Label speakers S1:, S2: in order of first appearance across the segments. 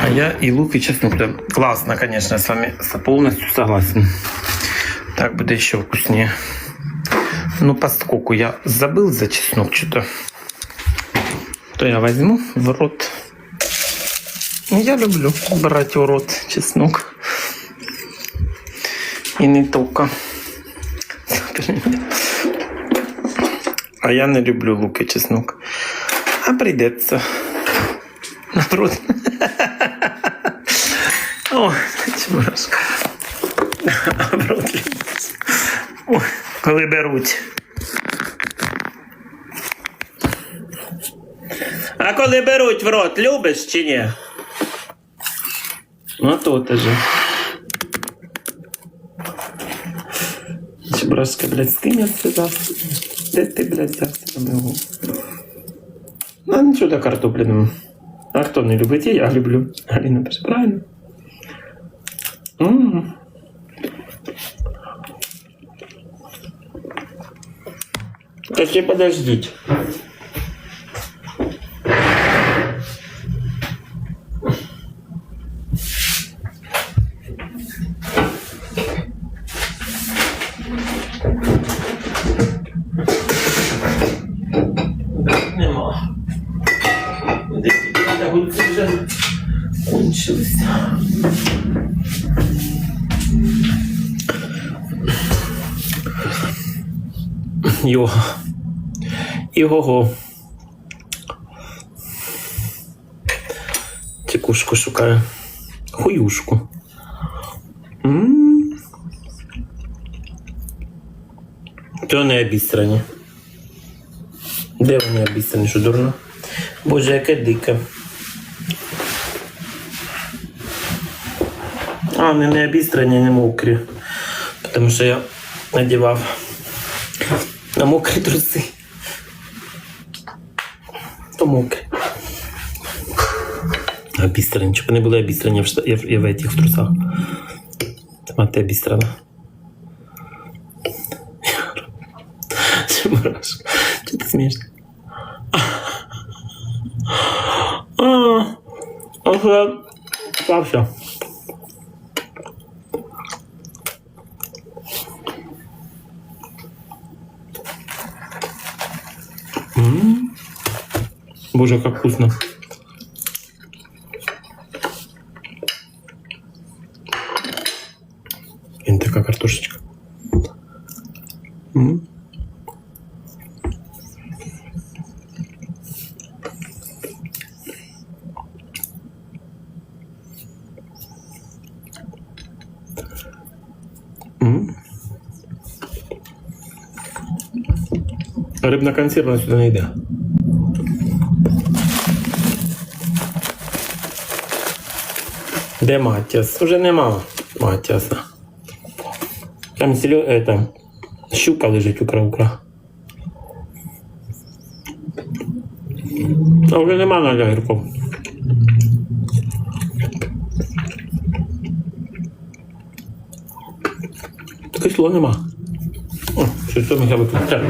S1: А я и лук, и чеснок. Да, классно, конечно, я с вами полностью согласен. Так будет еще вкуснее. Ну, поскольку я забыл за чеснок что-то, то я возьму в рот. Ну, Я люблю брать в рот чеснок. И не только. А я не люблю лук и чеснок. А придется. Наоборот. О, чебурашка. Наоборот. Коли беруть. А коли беруть в рот, любиш чи ні? Ну, то ти же. Чебурашка, блядь, з ким зв'язався? Де ти, блядь, взявся на ногу? Ну, нічого до картопляному. А хто не любить, і я люблю. Аліна пише, правильно? М. Та ще подождіть. Огурці вже кончилися. Його. Його. Тікушку шукаю. Хуюшку. М. То не обістрані. Де вони обіцяні, що дурно? Боже, яке дике. А, вони не обістрані, не мокрі. Тому що я надівав на мокрі труси. То мокрі. Обістрані. Щоб вони були обістрані в, шта- я в, я в этих трусах. А ти обістрана. Także zawsze. Mm. Boże, jak Рибна консерва сюди не йде. Де Матіас? Уже нема Матіаса. Там село, это, щука лежить укра-укра. А вже нема на огірков. Кисло нема. О, що це я виключаю.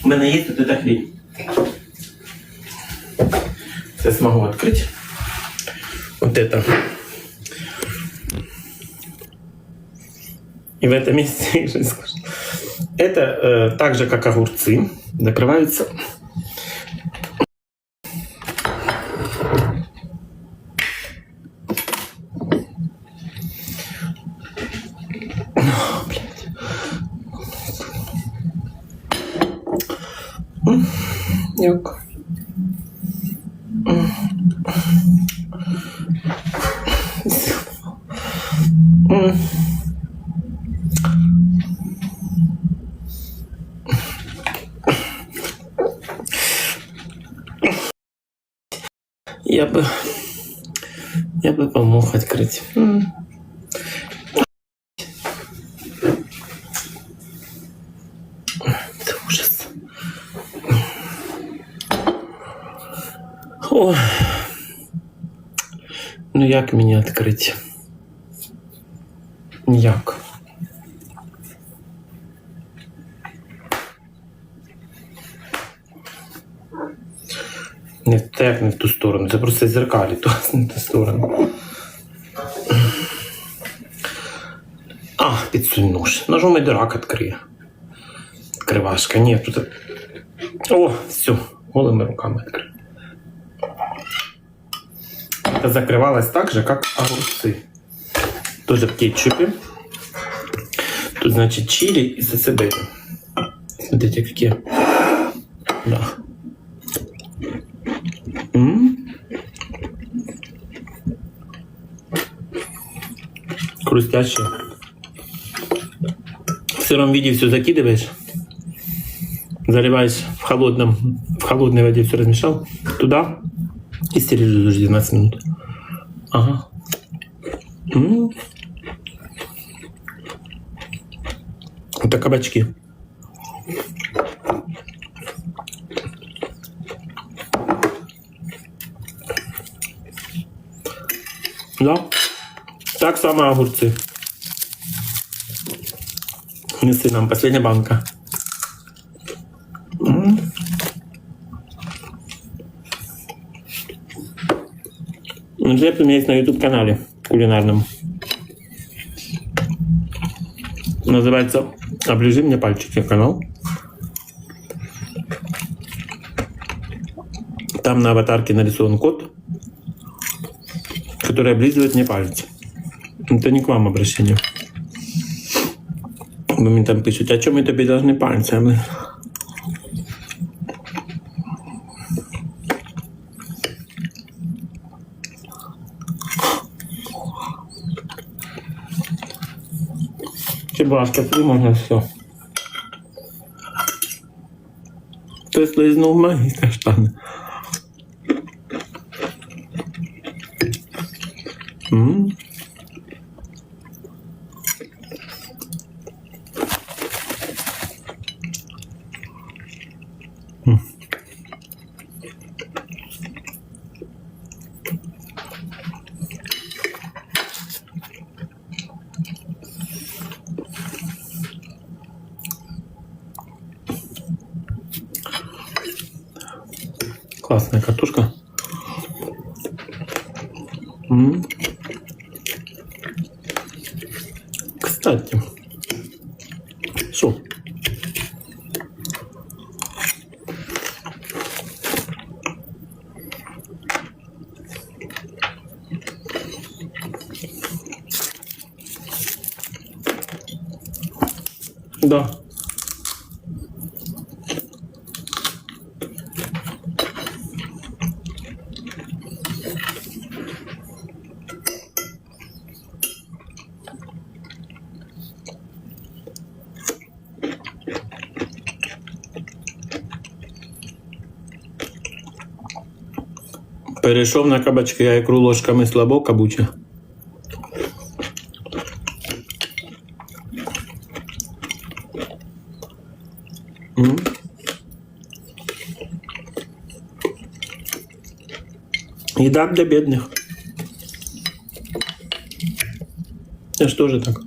S1: У мене є тут эта хрень. Сейчас смогу открыть. Вот это. И в этом месте я же скажу. Это э, так же, как огурцы, закрываются. Як? Я бы... Я бы помог открыть. Ой. Ну як мені відкрити? Ніяк. Не в те, як не в ту сторону. Це просто зеркалі, то не в ту сторону. А, підсунь нож. Ножом і дирак відкриє. Відкривашка. Ні, тут. О, все, голими руками відкрив. Закрывалась так же, как огурцы. Тоже в кетчупе. Тут, значит, чили и сацебели. Смотрите, какие. Да. М. Хрустящие. В сыром виде все закидываешь. Заливаешь в холодном, в холодной воде все размешал. Туда и стерилизуешь 12 минут. Ага. М. Это кабачки. Да. Так само огурцы. Неси нам последняя банка. Рецепт у меня есть на YouTube-канале кулинарном. Называется «Оближи мне пальчики» канал. Там на аватарке нарисован кот, который облизывает мне пальцы. Это не к вам обращение. Вы мне там пишете, о чем это должны пальцы? Тобі можна все. Ти слизнув мої каштани. вареная картошка. М -м. Кстати, все. Да. Перейшов на кабачки, а ікру ложками слабо кабуче. Еда для бедных. Я ж теж так.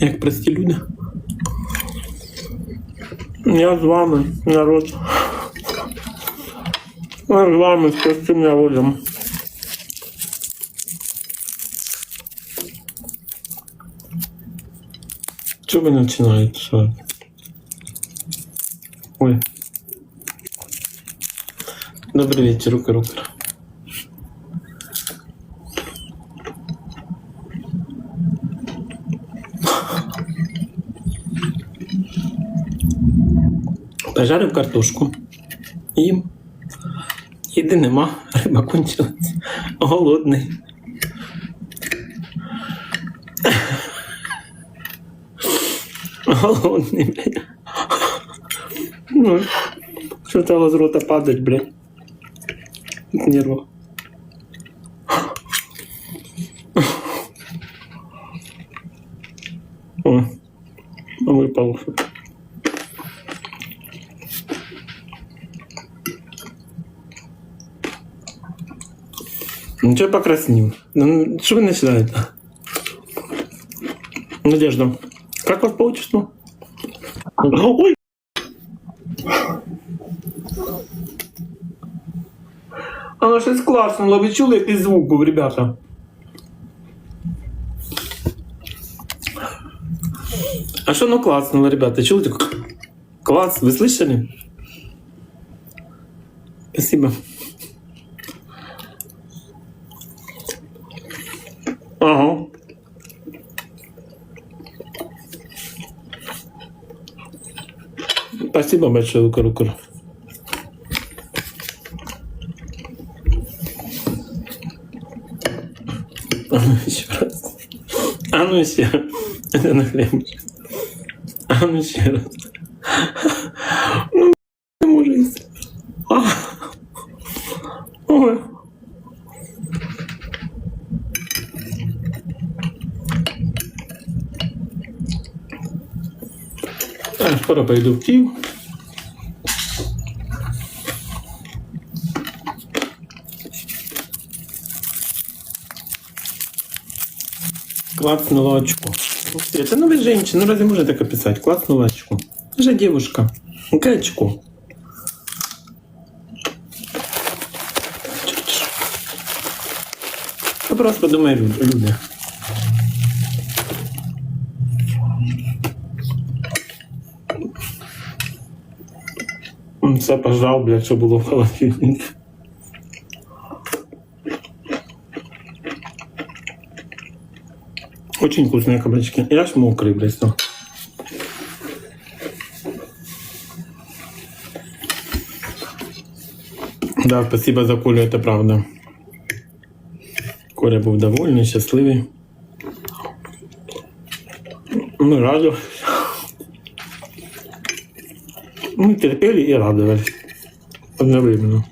S1: Як прості люди. Я з вами, народ. Я з простим народом. Что вы начинаете? Что? Ой. Добрый вечер, рука, рука. Пожарив картошку. Їм. Їди нема, риба кончилась. Голодний. Голодний, блядь. Ну, стало з рота падать, блядь. Нерва. О, випало. Ну, что покраснел? Ну, что вы начинаете? Надежда, как вас по отчеству? Ой! Воно щось класнуло. Ви чули якийсь звук був, ребята? А що оно класнуло, ребята? Чули? Так? Класс, вы слышали? Спасибо. Большое, Лукар-Лукар. А ну еще раз. А ну еще. Это на хлебушек. А ну еще раз. Ну. Ой. Скоро пойду в Киев. Клацнула очко. Это ну вы женщина, ну разве можно так описать? Клацнула очко. Ты же девушка. Какая очко? Я просто думаю, лю- люди. М, Все пожав, блядь, що було в холодильнику. Очень вкусные кабачки. Я аж мокрый, блядь, стал. Да, спасибо за Колю, это правда. Коля був довольний, щасливий. Ми раді. Мы терпели и радовались. Одновременно.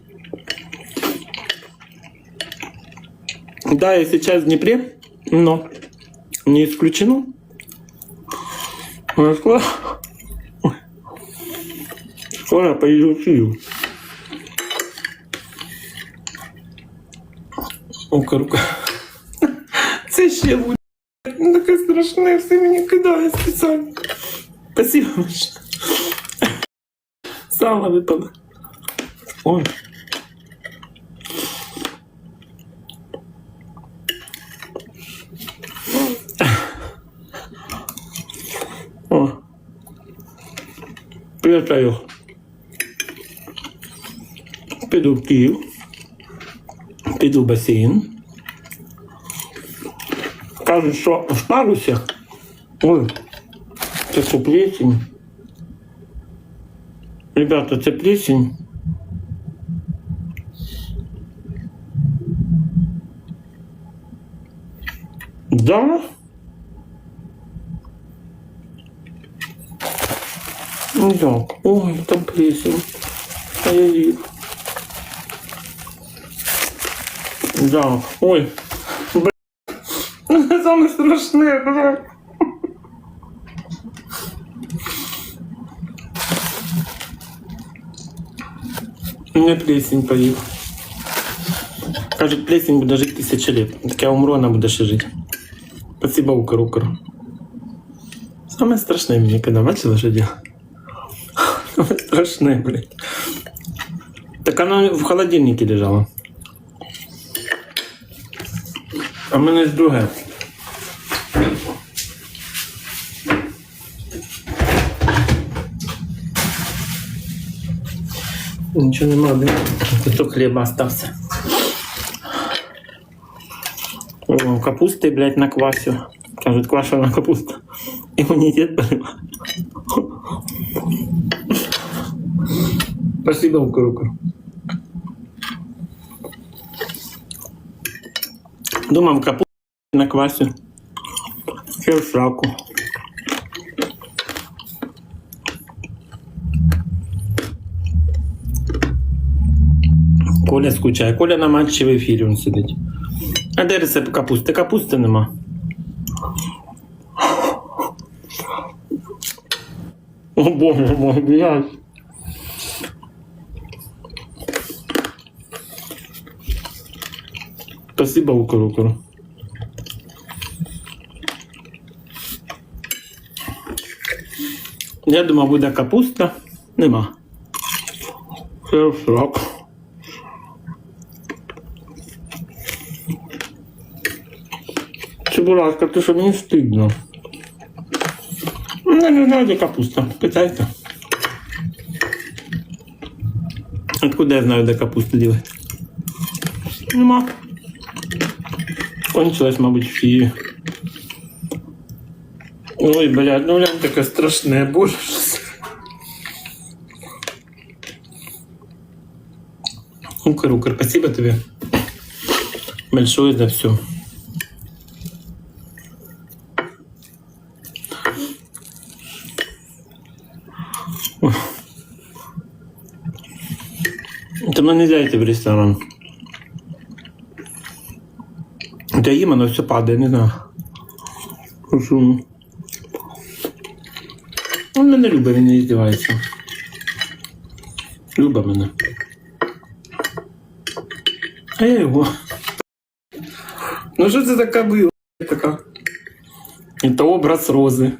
S1: Да, я сейчас в Днепре, но не исключено. Москва. Ой. Скоро поеду в Киев. Ока рука. Це ще буде. Ну, Таке страшне, все мені кидає спеціально. Спасибо большое. Сало випало. Ой. Приятелю. Піду в Київ. Піду в басейн. Кажуть, що в парусях. Ой, це. Ребята, це плесень. Да? Так. Ой, там плесень. А я їх. Да. Ой. Б... Саме страшне, бля. Мене плесень поїв. Кажуть, плесень буде жити тисячі лет. Так я умру, вона буде ще жити. Спасибо, Укр, Укр. Саме страшне мені, коли бачила, що діло? Саме страшне, блядь. Так оно в холодильнике лежало. А в мене є друге. Нічого нема, блін. Кусок хліба остався. О, капусти, блядь, на квасю. Кажуть, квашена капуста. Імунітет беремо. Спасибо, Укр-Укр. Думав, капусту на квасі. Ще. Коля скучає. Коля на матчі в ефірі він сидить. А де рецепт капусти? Капусти нема. О боже мой, блядь. Спасибо, Укр, Укр. Я думаю, буде капуста. Нема. Це срок. Чебурашка, ти що мені стидно. Не не знаю, де капуста. Питайте. Откуда я знаю, де капуста ділить? Нема. Кончилась, мабуть, в Києві. Ой, блядь, ну глянь, таке страшне, боже. Укр, Укр, спасибо тебе. Большое за все. Там нельзя йти в ресторан. Я їм, воно все падає, не знаю. Шум. Він мене любить, він не здівається. Любить мене. А я його. Ну що це така була? Така. Это образ розы.